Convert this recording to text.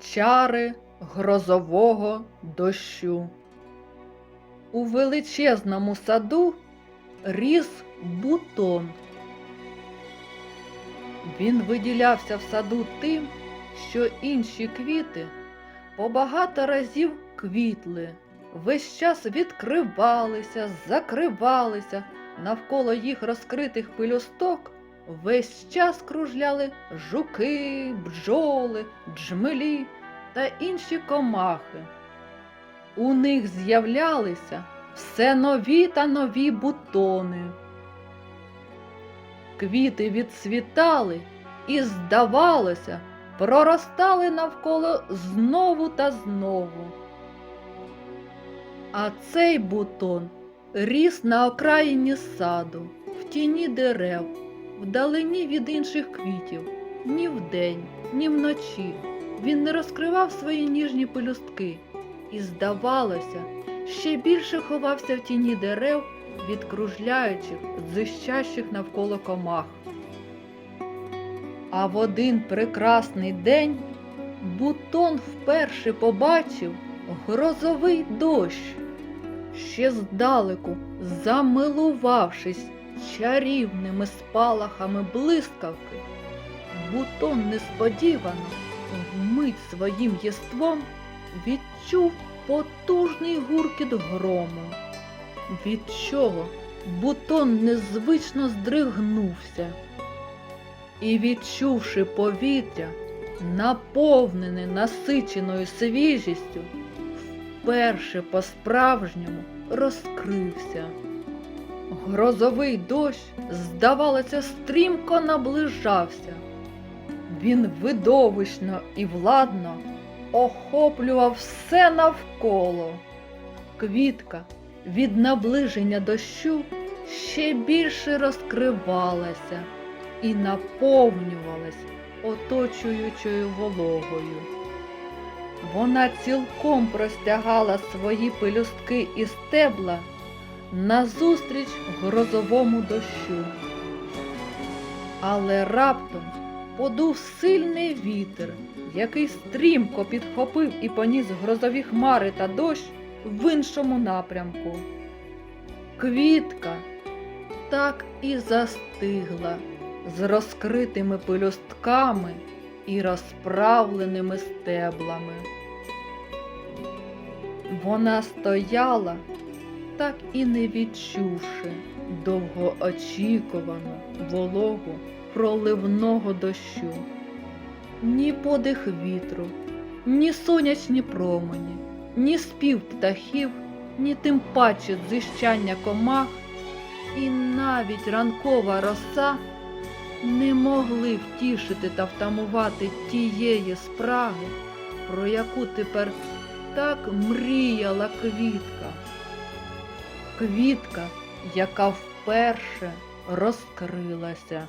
Чари грозового дощу. У величезному саду ріс бутон. Він виділявся в саду тим, що інші квіти по багато разів квітли, весь час відкривалися, закривалися, навколо їх розкритих пелюсток весь час кружляли жуки, бджоли, джмелі та інші комахи. У них з'являлися все нові та нові бутони. Квіти відцвітали і, здавалося, проростали навколо знову та знову. А цей бутон ріс на окраїні саду, в тіні дерев, вдалині від інших квітів, ні вдень, ні вночі. Він не розкривав свої ніжні пелюстки і, здавалося, ще більше ховався в тіні дерев від кружляючих, зищащих навколо комах. А в один прекрасний день бутон вперше побачив грозовий дощ. Ще здалеку, замилувавшись чарівними спалахами блискавки, бутон несподівано, вмить своїм єством відчув потужний гуркіт грому, від чого бутон незвично здригнувся. І, відчувши повітря, наповнене насиченою свіжістю, вперше по-справжньому розкрився. Грозовий дощ, здавалося, стрімко наближався. Він видовищно і владно охоплював все навколо. Квітка від наближення дощу ще більше розкривалася і наповнювалась оточуючою вологою. Вона цілком простягала свої пелюстки і стебла назустріч грозовому дощу. Але раптом подув сильний вітер, який стрімко підхопив і поніс грозові хмари та дощ в іншому напрямку. Квітка так і застигла з розкритими пелюстками і розправленими стеблами. Вона стояла, так і не відчувши довгоочікувану вологу проливного дощу, ні подих вітру, ні сонячні промені, ні спів птахів, ні тим паче дзищання комах, і навіть ранкова роса не могли втішити та втамувати тієї спраги, про яку тепер так мріяла квітка. Квітка, яка вперше розкрилася.